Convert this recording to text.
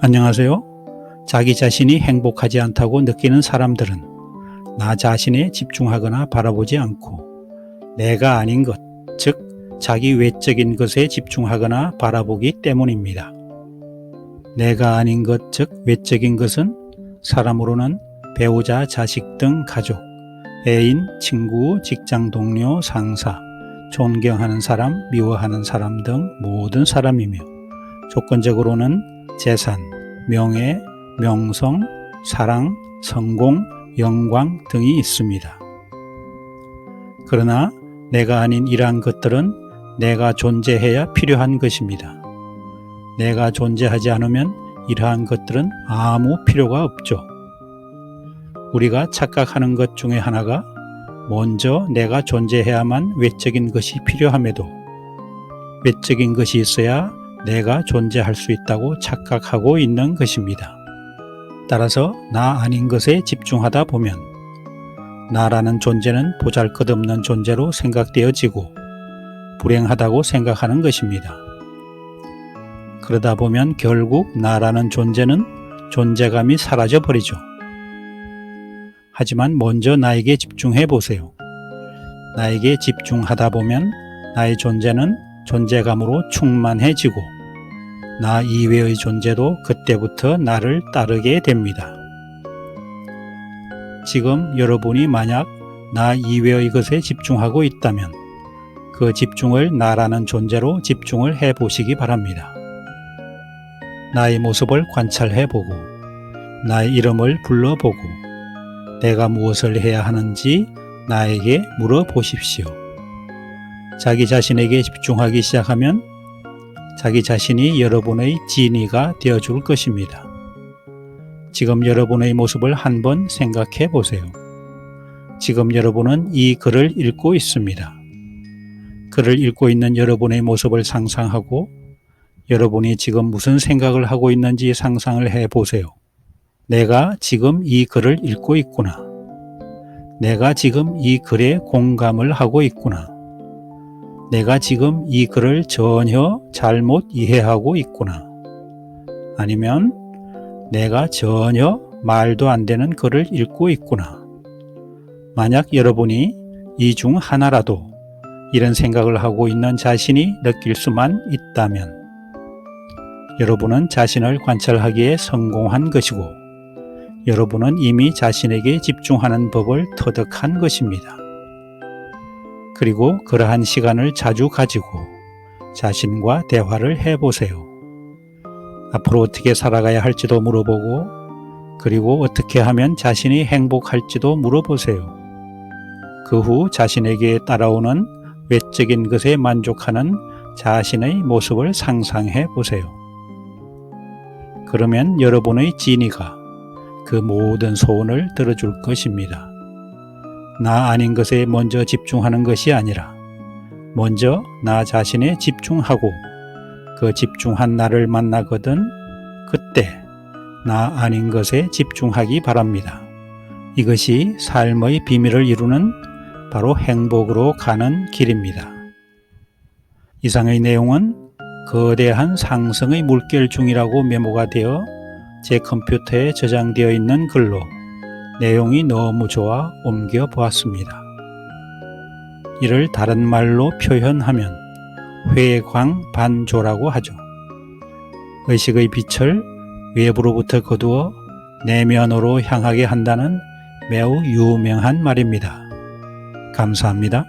안녕하세요. 자기 자신이 행복하지 않다고 느끼는 사람들은 나 자신에 집중하거나 바라보지 않고 내가 아닌 것, 즉, 자기 외적인 것에 집중하거나 바라보기 때문입니다. 내가 아닌 것, 즉, 외적인 것은 사람으로는 배우자, 자식 등 가족, 애인, 친구, 직장 동료, 상사, 존경하는 사람, 미워하는 사람 등 모든 사람이며 조건적으로는 재산, 명예, 명성, 사랑, 성공, 영광 등이 있습니다. 그러나 내가 아닌 이러한 것들은 내가 존재해야 필요한 것입니다. 내가 존재하지 않으면 이러한 것들은 아무 필요가 없죠. 우리가 착각하는 것 중에 하나가 먼저 내가 존재해야만 외적인 것이 필요함에도 외적인 것이 있어야 내가 존재할 수 있다고 착각하고 있는 것입니다. 따라서 나 아닌 것에 집중하다 보면 나라는 존재는 보잘 것 없는 존재로 생각되어지고 불행하다고 생각하는 것입니다. 그러다 보면 결국 나라는 존재는 존재감이 사라져 버리죠. 하지만 먼저 나에게 집중해 보세요. 나에게 집중하다 보면 나의 존재는 존재감으로 충만해지고 나 이외의 존재도 그때부터 나를 따르게 됩니다. 지금 여러분이 만약 나 이외의 것에 집중하고 있다면 그 집중을 나라는 존재로 집중을 해 보시기 바랍니다. 나의 모습을 관찰해 보고 나의 이름을 불러보고 내가 무엇을 해야 하는지 나에게 물어보십시오. 자기 자신에게 집중하기 시작하면 자기 자신이 여러분의 진이가 되어 줄 것입니다. 지금 여러분의 모습을 한번 생각해 보세요. 지금 여러분은 이 글을 읽고 있습니다. 글을 읽고 있는 여러분의 모습을 상상하고 여러분이 지금 무슨 생각을 하고 있는지 상상을 해 보세요. 내가 지금 이 글을 읽고 있구나. 내가 지금 이 글에 공감을 하고 있구나. 내가 지금 이 글을 전혀 잘못 이해하고 있구나. 아니면 내가 전혀 말도 안 되는 글을 읽고 있구나. 만약 여러분이 이 중 하나라도 이런 생각을 하고 있는 자신이 느낄 수만 있다면 여러분은 자신을 관찰하기에 성공한 것이고 여러분은 이미 자신에게 집중하는 법을 터득한 것입니다. 그리고 그러한 시간을 자주 가지고 자신과 대화를 해보세요. 앞으로 어떻게 살아가야 할지도 물어보고 그리고 어떻게 하면 자신이 행복할지도 물어보세요. 그 후 자신에게 따라오는 외적인 것에 만족하는 자신의 모습을 상상해 보세요. 그러면 여러분의 진이가 그 모든 소원을 들어줄 것입니다. 나 아닌 것에 먼저 집중하는 것이 아니라 먼저 나 자신에 집중하고 그 집중한 나를 만나거든 그때 나 아닌 것에 집중하기 바랍니다. 이것이 삶의 비밀을 이루는 바로 행복으로 가는 길입니다. 이상의 내용은 거대한 상승의 물결 중이라고 메모가 되어 제 컴퓨터에 저장되어 있는 글로 내용이 너무 좋아 옮겨 보았습니다. 이를 다른 말로 표현하면 회광반조라고 하죠. 의식의 빛을 외부로부터 거두어 내면으로 향하게 한다는 매우 유명한 말입니다. 감사합니다.